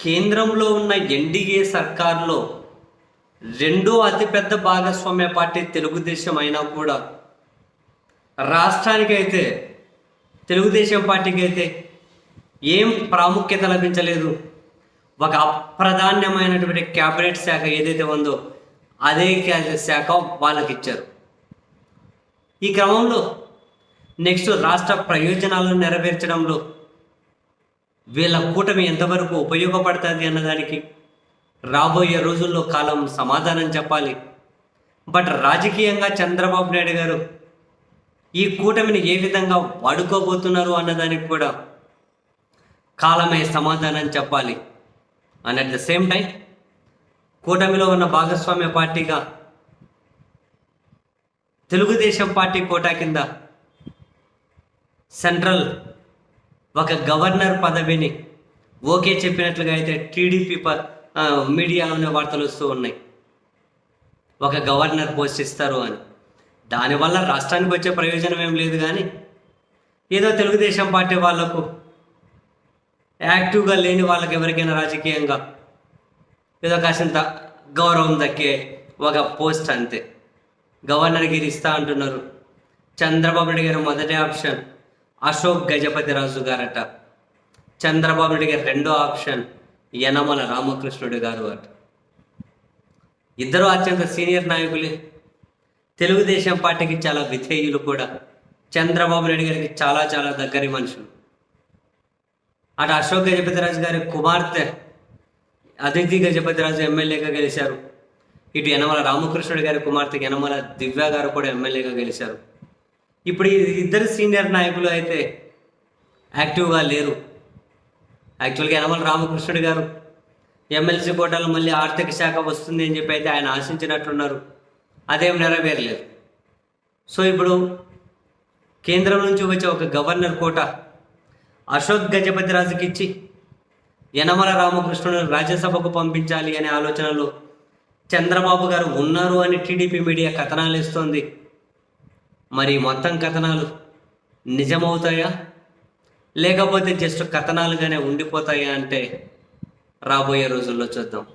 కేంద్రంలో ఉన్న ఎన్డీఏ సర్కార్లో రెండో అతిపెద్ద భాగస్వామ్య పార్టీ తెలుగుదేశం అయినా కూడా రాష్ట్రానికైతే తెలుగుదేశం పార్టీకి అయితే ఏం ప్రాముఖ్యత లభించలేదు. ఒక అప్రధాన్యమైనటువంటి క్యాబినెట్ శాఖ ఏదైతే ఉందో అదే శాఖ వాళ్ళకి ఇచ్చారు ఈ క్రమంలో నెక్స్ట్ రాష్ట్ర ప్రయోజనాలను నెరవేర్చడంలో వీళ్ళ కూటమి ఎంతవరకు ఉపయోగపడుతుంది అన్నదానికి రాబోయే రోజుల్లో కాలం సమాధానం చెప్పాలి. బట్ రాజకీయంగా చంద్రబాబు నాయుడు గారు ఈ కూటమిని ఏ విధంగా వాడుకోబోతున్నారు అన్నదానికి కూడా కాలమే సమాధానం చెప్పాలి. And at the same time కూటమిలో ఉన్న భాగస్వామ్య పార్టీగా తెలుగుదేశం పార్టీ కోటా కింద సెంట్రల్ ఒక గవర్నర్ పదవిని ఓకే చెప్పినట్లుగా అయితే టీడీపీ ప మీడియాలోనే వార్తలు వస్తూ ఉన్నాయి. ఒక గవర్నర్ పోస్ట్ ఇస్తారు అని. దానివల్ల రాష్ట్రానికి వచ్చే ప్రయోజనం ఏం లేదు కానీ ఏదో తెలుగుదేశం పార్టీ వాళ్ళకు యాక్టివ్గా లేని వాళ్ళకి ఎవరికైనా రాజకీయంగా ఏదో కాసింత గౌరవం దక్కే ఒక పోస్ట్ అంతే. గవర్నర్ గిరి ఇస్తా అంటున్నారు. చంద్రబాబు నాయుడు గారు మొదటి ఆప్షన్. అశోక్ గజపతి రాజు గారట. చంద్రబాబు నాయుడు గారి రెండో ఆప్షన్ యనమల రామకృష్ణుడు గారు అట. ఇద్దరు అత్యంత సీనియర్ నాయకులే. తెలుగుదేశం పార్టీకి చాలా విధేయులు కూడా. చంద్రబాబు నాయుడు గారికి చాలా చాలా దగ్గరి మనుషులు. అటు అశోక్ గజపతిరాజు గారి కుమార్తె అదితి గజపతిరాజు ఎమ్మెల్యేగా గెలిచారు ఇటు యనమల రామకృష్ణుడు గారి కుమార్తె యనమల దివ్య గారు కూడా ఎమ్మెల్యేగా గెలిచారు ఇప్పుడు ఇద్దరు సీనియర్ నాయకులు అయితే యాక్టివ్గా లేరు. యాక్చువల్గా యనమల రామకృష్ణుడు గారు ఎమ్మెల్సీ కోటాలో మళ్ళీ ఆర్థిక శాఖ వస్తుంది అని చెప్పి అయితే ఆయన ఆశించినట్లున్నారు అదేం నెరవేరలేదు. సో ఇప్పుడు కేంద్రం నుంచి వచ్చే ఒక గవర్నర్ కోట అశోక్ గజపతిరాజుకి ఇచ్చి యనమల రామకృష్ణుడు రాజ్యసభకు పంపించాలి అనే ఆలోచనలో చంద్రబాబు గారు ఉన్నారు అని టీడీపీ మీడియా కథనాలు ఇస్తోంది. మరి మొత్తం కథనాలు నిజమవుతాయా? లేకపోతే జస్ట్ కథనాలుగానే ఉండిపోతాయా అంటే రాబోయే రోజుల్లో చూద్దాం.